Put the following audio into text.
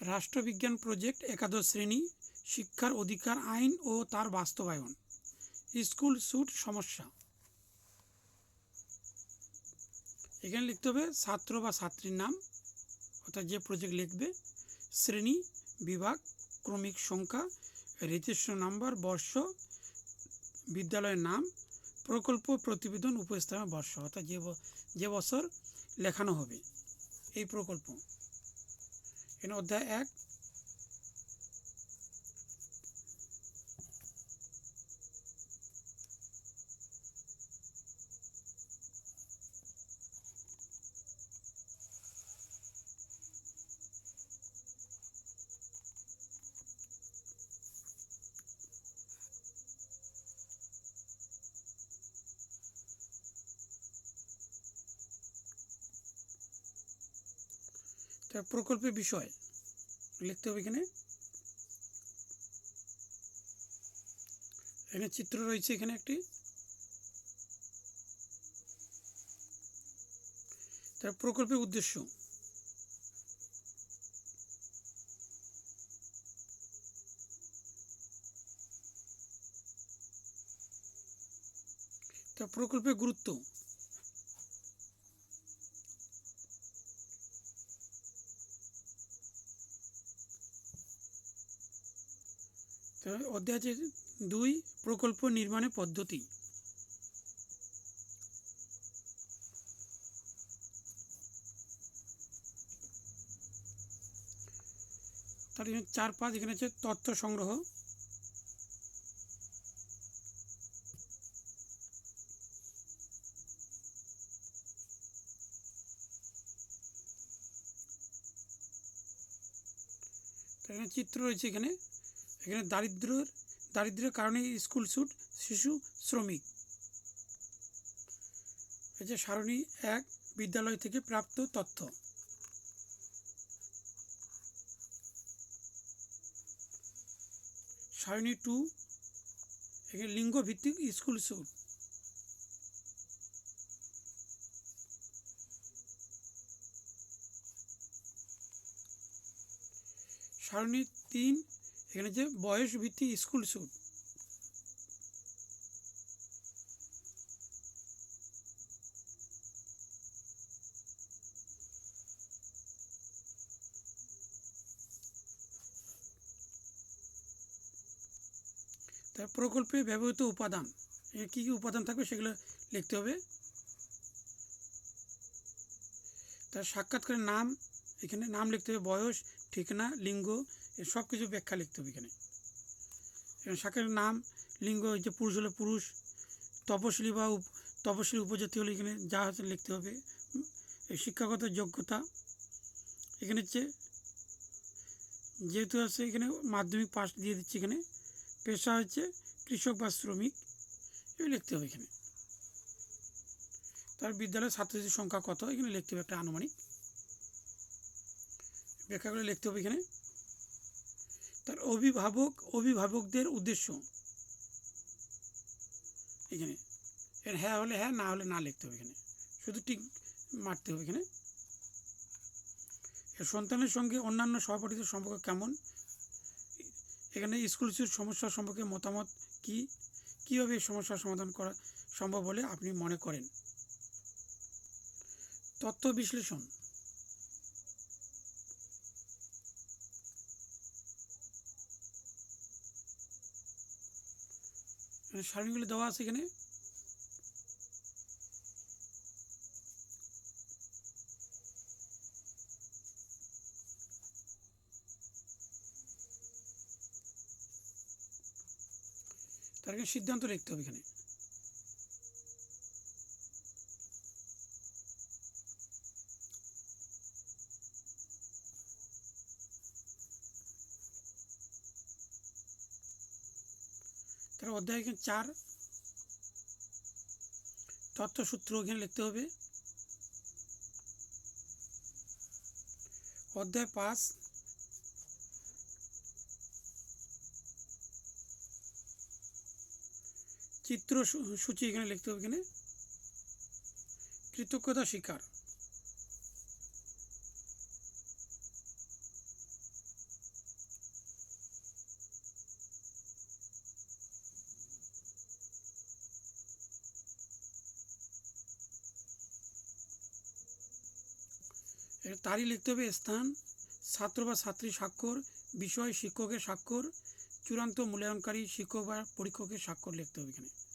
রাষ্ট্রবিজ্ঞান প্রজেক্ট একাদশ শ্রেণি, শিক্ষার অধিকার আইন ও তার বাস্তবায়ন। স্কুল স্যুট সমস্যা। এখানে লিখতে হবে, ছাত্র বা ছাত্রীর নাম, অর্থাৎ যে প্রজেক্ট লিখবে, শ্রেণি, বিভাগ, ক্রমিক সংখ্যা রেজিস্ট্রেশন নাম্বার বর্ষ, বিদ্যালয়ের নাম, প্রকল্প, প্রতিবেদন, উপস্থাপন, বর্ষ, অর্থাৎ যে যে বছর লেখানো হবে। এই প্রকল্প। এখানে অধ্যায় এক তার প্রকল্পের বিষয় লিখতে হবে এখানে। এখানে চিত্র রয়েছে এখানে একটি। তার প্রকল্পের উদ্দেশ্য। তার প্রকল্পের গুরুত্ব। অধ্যায় দুই প্রকল্প নির্মাণের পদ্ধতি। তার চার পাঁচ, এখানে আছে তথ্য সংগ্রহ। চিত্র রয়েছে এখানে। এখানে দারিদ্র্যের দারিদ্রের কারণে স্কুল ছুট, শিশু, শ্রমিক। এই সারণী এক, বিদ্যালয় থেকে প্রাপ্ত তথ্য। সারণী টু, এখানে লিঙ্গ ভিত্তিক স্কুল ছুট। সারণী তিন এখানে যে বয়স ভিত্তিক স্কুল ছুট তার প্রকল্পে ব্যবহৃত উপাদান কী কী উপাদান থাকবে সেগুলো লিখতে হবে। তার সাক্ষাৎকারের নাম, এখানে নাম লিখতে হবে, বয়স, ঠিকানা, লিঙ্গ এর সব কিছু ব্যাখ্যা লিখতে হবে এখানে। এখানে সাক্ষাৎকারের নাম, লিঙ্গ যে পুরুষ হলে পুরুষ তপশিলি বা তপশিলি উপজাতি হলে এখানে যা আছে লিখতে হবে। শিক্ষাগত যোগ্যতা, এখানে হচ্ছে যেহেতু আছে এখানে মাধ্যমিক পাস দিয়ে দিচ্ছে এখানে, পেশা হচ্ছে কৃষক বা শ্রমিক, এগুলো লিখতে হবে এখানে। তার বিদ্যালয়ের ছাত্রছাত্রীর সংখ্যা কত? এখানে লিখতে হবে একটা আনুমানিক। ব্যাখ্যাগুলো লিখতে হবে এখানে। অভিভাবক, অভিভাবকদের উদ্দেশ্য। এখানে। এর হ্যাঁ হলে হ্যাঁ না হলে না লিখতে হবে এখানে। শুধু ঠিক মারতে হবে এখানে। এর সন্তানের সঙ্গে অন্যান্য সহপাঠীদের সম্পর্ক কেমন? এখানে স্কুল সমস্যা সম্পর্কে মতামত কি? কীভাবে এই সমস্যার সমাধান করা সম্ভব বলে আপনি মনে করেন? তথ্য বিশ্লেষণ। সারণীগুলো দেওয়া আছে এখানে? তার সিদ্ধান্ত লিখতে হবে এখানে। তার অধ্যায় এখানে চার। তথ্যসূত্র এখানে লিখতে হবে। অধ্যায় পাঁচ। চিত্র সূচি এখানে লিখতে হবে এখানে। কৃতজ্ঞতা স্বীকার। তারই লিখতে হবে স্থান, ছাত্র বা ছাত্রী স্বাক্ষর, বিষয় শিক্ষকের স্বাক্ষর, চূড়ান্ত মূল্যায়নকারী শিক্ষক বা পরীক্ষকের স্বাক্ষর লিখতে হবে এখানে।